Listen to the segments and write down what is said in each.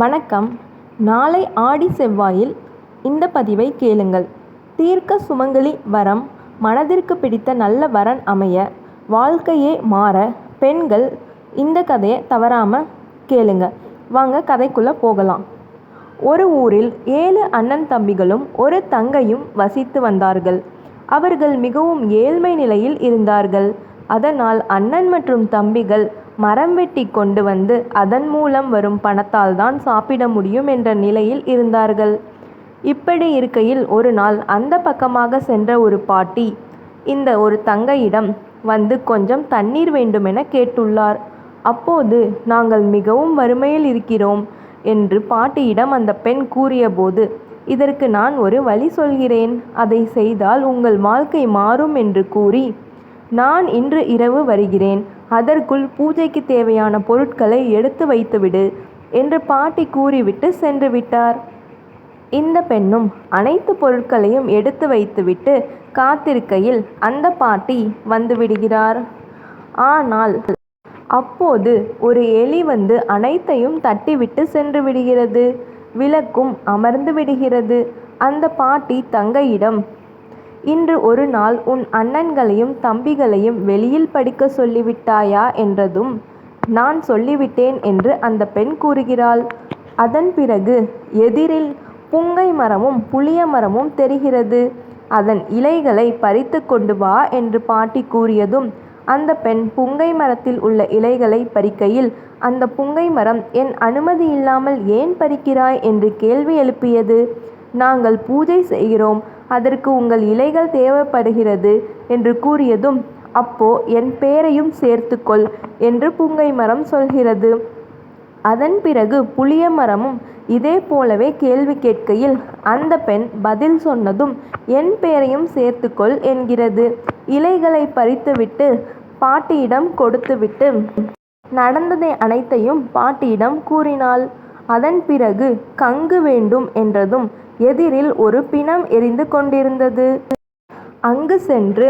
வணக்கம். நாளை ஆடி செவ்வாயில் இந்த பதிவை கேளுங்கள். தீர்க்க சுமங்கலி வரம் மனதிற்கு பிடித்த நல்ல வரன் அமைய வாழ்க்கையே மாற பெண்கள் இந்த கதையை தவறாமல் கேளுங்க. வாங்க கதைக்குள்ளே போகலாம். ஒரு ஊரில் ஏழு அண்ணன் தம்பிகளும் ஒரு தங்கையும் வசித்து வந்தார்கள். அவர்கள் மிகவும் ஏழ்மை நிலையில் இருந்தார்கள். அதனால் அண்ணன் மற்றும் தம்பிகள் மரம் வெட்டி கொண்டு வந்து அதன் மூலம் வரும் பணத்தால் தான் சாப்பிட முடியும் என்ற நிலையில் இருந்தார்கள். இப்படி இருக்கையில் ஒரு நாள் அந்த பக்கமாக சென்ற ஒரு பாட்டி இந்த ஒரு தங்கையிடம் வந்து கொஞ்சம் தண்ணீர் வேண்டுமென கேட்டுள்ளார். அப்போது நாங்கள் மிகவும் வறுமையில் இருக்கிறோம் என்று பாட்டியிடம் அந்த பெண் கூறியபோது இதற்கு நான் ஒரு வழி சொல்கிறேன். அதை செய்தால் உங்கள் வாழ்க்கை மாறும் என்று கூறி நான் இன்று இரவு வருகிறேன். அதற்குள் பூஜைக்கு தேவையான பொருட்களை எடுத்து வைத்துவிடு என்று பாட்டி கூறிவிட்டு சென்று விட்டார். இந்த பெண்ணும் அனைத்து பொருட்களையும் எடுத்து வைத்துவிட்டு காத்திருக்கையில் அந்த பாட்டி வந்துவிடுகிறார். ஆனால் அப்போது ஒரு எலி வந்து அனைத்தையும் தட்டிவிட்டு சென்று விடுகிறது. விளக்கும் அமர்ந்து விடுகிறது. அந்த பாட்டி தங்கையிடம் இன்று ஒரு நாள் உன் அண்ணன்களையும் தம்பிகளையும் வெளியில் படிக்க சொல்லிவிட்டாயா என்றதும் நான் சொல்லிவிட்டேன் என்று அந்த பெண் கூறுகிறாள். அதன் பிறகு எதிரில் புங்கை மரமும் புளிய மரமும் தெரிகிறது. அதன் இலைகளை பறித்து கொண்டு வா என்று பாட்டி கூறியதும் அந்த பெண் புங்கை மரத்தில் உள்ள இலைகளை பறிக்கையில் அந்த புங்கை மரம் என் அனுமதி இல்லாமல் ஏன் பறிக்கிறாய்? என்று கேள்வி எழுப்பியது. நாங்கள் பூஜை செய்கிறோம் அதற்கு உங்கள் இலைகள் தேவைப்படுகிறது என்று கூறியதும் அப்போ என் பேரையும் சேர்த்துக்கொள் என்று புங்கை மரம் சொல்கிறது. அதன் பிறகு புளிய மரமும் இதே போலவே கேள்வி கேட்கையில் அந்த பெண் பதில் சொன்னதும் என் பெயரையும் சேர்த்துக்கொள் என்கிறது. இலைகளை பறித்துவிட்டு பாட்டியிடம் கொடுத்துவிட்டு நடந்ததை அனைத்தையும் பாட்டியிடம் கூறினாள். அதன் பிறகு கங்கு வேண்டும் என்றதும் எதிரில் ஒரு பிணம் எரிந்து கொண்டிருந்தது. அங்கு சென்று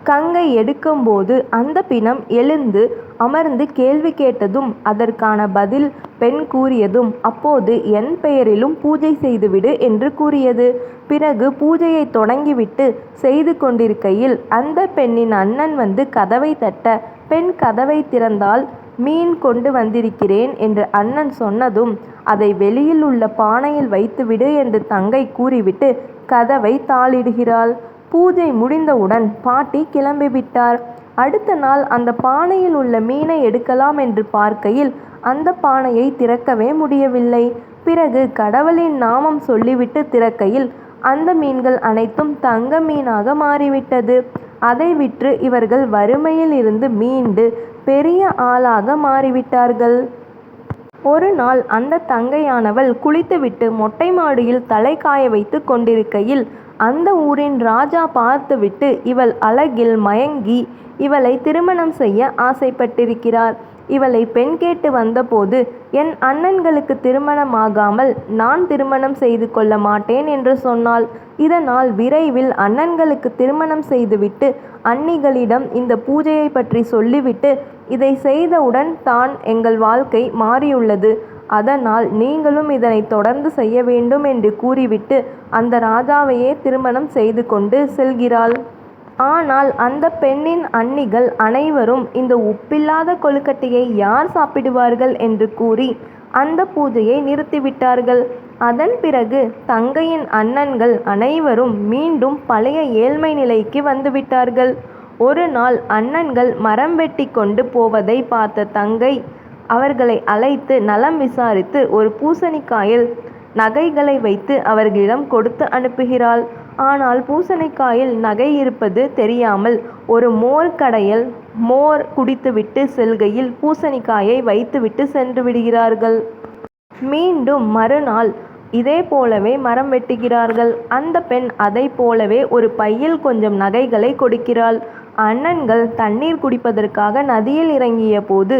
கங்கை எடுக்கும்போது அந்த பிணம் எழுந்து அமர்ந்து கேள்வி கேட்டதும் அதற்கான பதில் பெண் கூறியதும் அப்போது என் பெயரிலும் பூஜை செய்துவிடு என்று கூறியது. பிறகு பூஜையை தொடங்கிவிட்டு செய்து கொண்டிருக்கையில் அந்த பெண்ணின் அண்ணன் வந்து கதவை தட்ட பெண் கதவை திறந்தால் மீன் கொண்டு வந்திருக்கிறேன் என்று அண்ணன் சொன்னதும் அதை வெளியில் உள்ள பானையில் வைத்துவிடு என்று தங்கை கூறிவிட்டு கதவை தாளிடுகிறாள். பூஜை முடிந்தவுடன் பாட்டி கிளம்பிவிட்டார். அடுத்த நாள் அந்த பானையில் உள்ள மீனை எடுக்கலாம் என்று பார்க்கையில் அந்த பானையை திறக்கவே முடியவில்லை. பிறகு கடவுளின் நாமம் சொல்லிவிட்டு திறக்கையில் அந்த மீன்கள் அனைத்தும் தங்க மீனாக மாறிவிட்டது. அதை விற்று இவர்கள் வறுமையில் இருந்து மீண்டு பெரிய ஆளாக மாறிவிட்டார்கள். ஒரு நாள் அந்த தங்கையானவள் குளித்துவிட்டு மொட்டை மாடியில் தலை காய வைத்து கொண்டிருக்கையில் அந்த ஊரின் ராஜா பார்த்துவிட்டு இவள் அழகில் மயங்கி இவளை திருமணம் செய்ய ஆசைப்பட்டிருக்கிறார். இவளை பெண் கேட்டு வந்தபோது என் அண்ணன்களுக்கு திருமணமாகாமல் நான் திருமணம் செய்து கொள்ள மாட்டேன் என்று சொன்னாள். இதனால் விரைவில் அண்ணன்களுக்கு திருமணம் செய்துவிட்டு அன்னிகளிடம் இந்த பூஜையை பற்றி சொல்லிவிட்டு இதை செய்தவுடன் தான் எங்கள் வாழ்க்கை மாறியுள்ளது. அதனால் நீங்களும் இதனை தொடர்ந்து செய்ய வேண்டும் என்று கூறிவிட்டு அந்த ராஜாவையே திருமணம் செய்து கொண்டு செல்கிறாள். ஆனால் அந்த பெண்ணின் அன்னிகள் அனைவரும் இந்த உப்பில்லாத கொழுக்கட்டையை யார் சாப்பிடுவார்கள் என்று கூறி அந்த பூஜையை நிறுத்திவிட்டார்கள். அதன் பிறகு தங்கையின் அண்ணன்கள் அனைவரும் மீண்டும் பழைய ஏழ்மை நிலைக்கு வந்துவிட்டார்கள். ஒரு நாள் அண்ணன்கள் மரம் வெட்டி கொண்டு போவதை பார்த்த தங்கை அவர்களை அழைத்து நலம் விசாரித்து ஒரு பூசணிக்காயில் நகைகளை வைத்து அவர்களிடம் கொடுத்து அனுப்புகிறாள். ஆனால் பூசணிக்காயில் நகை இருப்பது தெரியாமல் ஒரு மோர் கடையில் மோர் குடித்துவிட்டு செல்கையில் பூசணிக்காயை வைத்துவிட்டு சென்று விடுகிறார்கள். மீண்டும் மறுநாள் இதே போலவே மரம் வெட்டுகிறார்கள். அந்த பெண் அதை போலவே ஒரு பையில் கொஞ்சம் நகைகளை கொடுக்கிறாள். அண்ணன்கள் தண்ணீர் குடிப்பதற்காக நதியில் இறங்கிய போது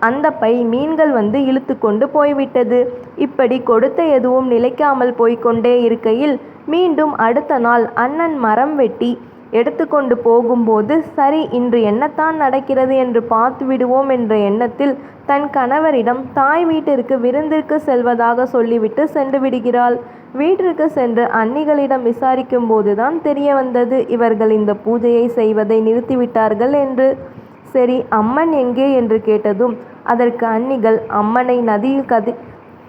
அந்த பை மீன்கள் வந்து இழுத்து கொண்டு போய்விட்டது. இப்படி கொடுத்த எதுவும் நிலைக்காமல் போய்க்கொண்டே இருக்கையில் மீண்டும் அடுத்த நாள் அண்ணன் மரம் வெட்டி எடுத்துக்கொண்டு போகும்போது சரி இன்று என்னத்தான் நடக்கிறது என்று பார்த்து விடுவோம் என்ற எண்ணத்தில் தன் கணவரிடம் தாய் வீட்டிற்கு விருந்திற்கு செல்வதாக சொல்லிவிட்டு சென்று விடுகிறாள். வீட்டிற்கு சென்று அன்னிகளிடம் விசாரிக்கும் போதுதான் தெரிய வந்தது. இவர்கள் இந்த பூஜையை செய்வதை நிறுத்திவிட்டார்கள் என்று. சரி அம்மன் எங்கே? என்று கேட்டதும் அதற்கு அன்னிகள் அம்மனை நதியில் கதி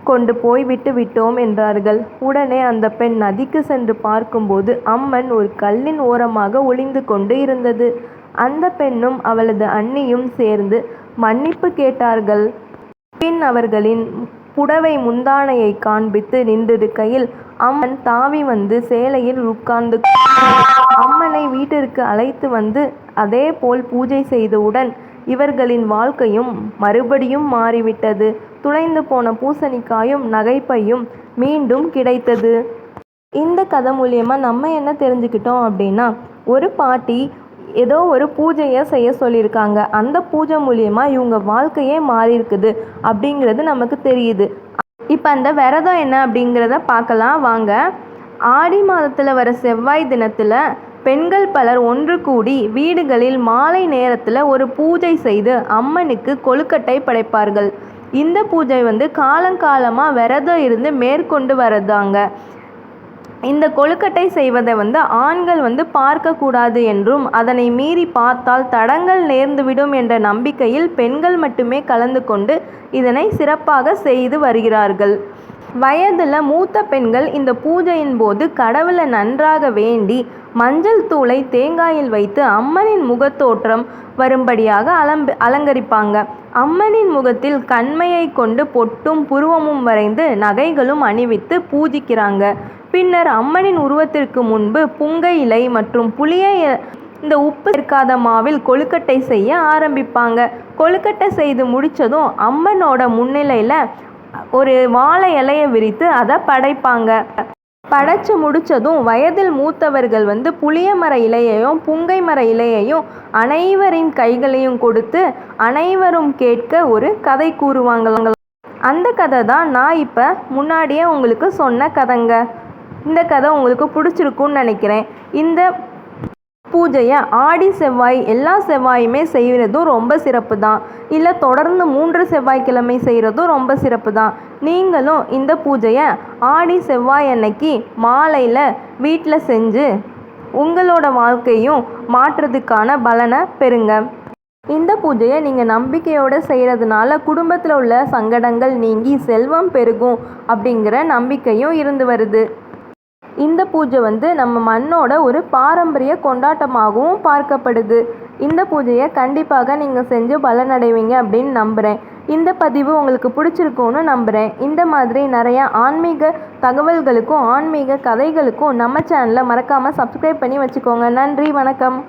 கொண்டு போய்விட்டு விட்டோம் என்றார்கள். உடனே அந்த பெண் நதிக்கு சென்று பார்க்கும்போது அம்மன் ஒரு கல்லின் ஓரமாக ஒளிந்து கொண்டு இருந்தது. அந்த பெண்ணும் அவளது அண்ணியும் சேர்ந்து மன்னிப்பு கேட்டார்கள். பின் அவர்களின் புடவை முந்தானையை காண்பித்து நின்றிருக்கையில் அம்மன் தாவி வந்து சேலையில் உட்கார்ந்து அம்மனை வீட்டிற்கு அழைத்து வந்து அதே போல் பூஜை செய்தவுடன் இவர்களின் வாழ்க்கையும் மறுபடியும் மாறிவிட்டது. துளைந்து போன பூசணிக்காயும் நகைப்பையும் மீண்டும் கிடைத்தது. இந்த கதை மூலியமாக நம்ம என்ன தெரிஞ்சுக்கிட்டோம் அப்படின்னா ஒரு பாட்டி ஏதோ ஒரு பூஜையை செய்ய சொல்லியிருக்காங்க. அந்த பூஜை மூலியமா இவங்க வாழ்க்கையே மாறி இருக்குது அப்படிங்கிறது நமக்கு தெரியுது. இப்போ அந்த விரதம் என்ன அப்படிங்கிறத பார்க்கலாம். வாங்க. ஆடி மாதத்தில் வர செவ்வாய் தினத்தில் பெண்கள் பலர் ஒன்று கூடி வீடுகளில் மாலை நேரத்தில் ஒரு பூஜை செய்து அம்மனுக்கு கொழுக்கட்டை படைப்பார்கள். இந்த பூஜை வந்து காலங்காலமாக விரதம் இருந்து மேற்கொண்டு வரதாங்க இந்த கொழுக்கட்டை செய்வதை வந்து ஆண்கள் வந்து பார்க்கக்கூடாது என்றும் அதனை மீறி பார்த்தால் தடங்கள் நேர்ந்துவிடும் என்ற நம்பிக்கையில் பெண்கள் மட்டுமே கலந்து கொண்டு இதனை சிறப்பாக செய்து வருகிறார்கள். வயதில் மூத்த பெண்கள் இந்த பூஜையின் போது கடவுளை நன்றாக வேண்டி மஞ்சள் தூளை தேங்காயில் வைத்து அம்மனின் முகத்தோற்றம் வரும்படியாக அலம்பு அலங்கரிப்பாங்க. அம்மனின் முகத்தில் கண்மையை கொண்டு பொட்டும் புருவமும் வரைந்து நகைகளும் அணிவித்து பூஜிக்கிறாங்க. பின்னர் அம்மனின் உருவத்திற்கு முன்பு புங்கை இலை மற்றும் புளிய இந்த உப்பு இருக்காத மாவில் கொழுக்கட்டை செய்ய ஆரம்பிப்பாங்க. கொழுக்கட்டை செய்து முடித்ததும் அம்மனோட முன்னிலையில் ஒரு வாழை இலையை விரித்து அதை படைப்பாங்க. படைச்சு முடித்ததும் வயதில் மூத்தவர்கள் வந்து புளிய மர இலையையும் புங்கை மர இலையையும் அனைவரின் கைகளையும் கொடுத்து அனைவரும் கேட்க ஒரு கதை கூறுவாங்க அந்த கதை தான் நான் இப்போ முன்னாடியே உங்களுக்கு சொன்ன கதைங்க. இந்த கதை உங்களுக்கு பிடிச்சிருக்குன்னு நினைக்கிறேன். இந்த பூஜையை ஆடி செவ்வாய் எல்லா செவ்வாயுமே செய்கிறதும் ரொம்ப சிறப்பு தான் இல்லை தொடர்ந்து மூன்று செவ்வாய்க்கிழமை செய்கிறதும் ரொம்ப சிறப்பு தான் நீங்களும் இந்த பூஜையை ஆடி செவ்வாய் அன்னைக்கு மாலையில் வீட்டில் செஞ்சு உங்களோட வாழ்க்கையும் மாற்றுறதுக்கான பலனை பெறுங்க. இந்த பூஜையை நீங்கள் நம்பிக்கையோடு செய்கிறதுனால குடும்பத்தில் உள்ள சங்கடங்கள் நீங்கி செல்வம் பெருகும் அப்படிங்கிற நம்பிக்கையும் இருந்து வருது. இந்த பூஜை வந்து நம்ம மண்ணோட ஒரு பாரம்பரிய கொண்டாட்டமாகவும் பார்க்கப்படுது. இந்த பூஜையை கண்டிப்பாக நீங்கள் செஞ்சு பலனடைவீங்க அப்படின்னு நம்புகிறேன் இந்த பதிவு உங்களுக்கு பிடிச்சிருக்கும்னு நம்புகிறேன் இந்த மாதிரி நிறையா ஆன்மீக தகவல்களுக்கும் ஆன்மீக கதைகளுக்கும் நம்ம சேனலை மறக்காமல் சப்ஸ்கிரைப் பண்ணி வச்சுக்கோங்க. நன்றி வணக்கம்.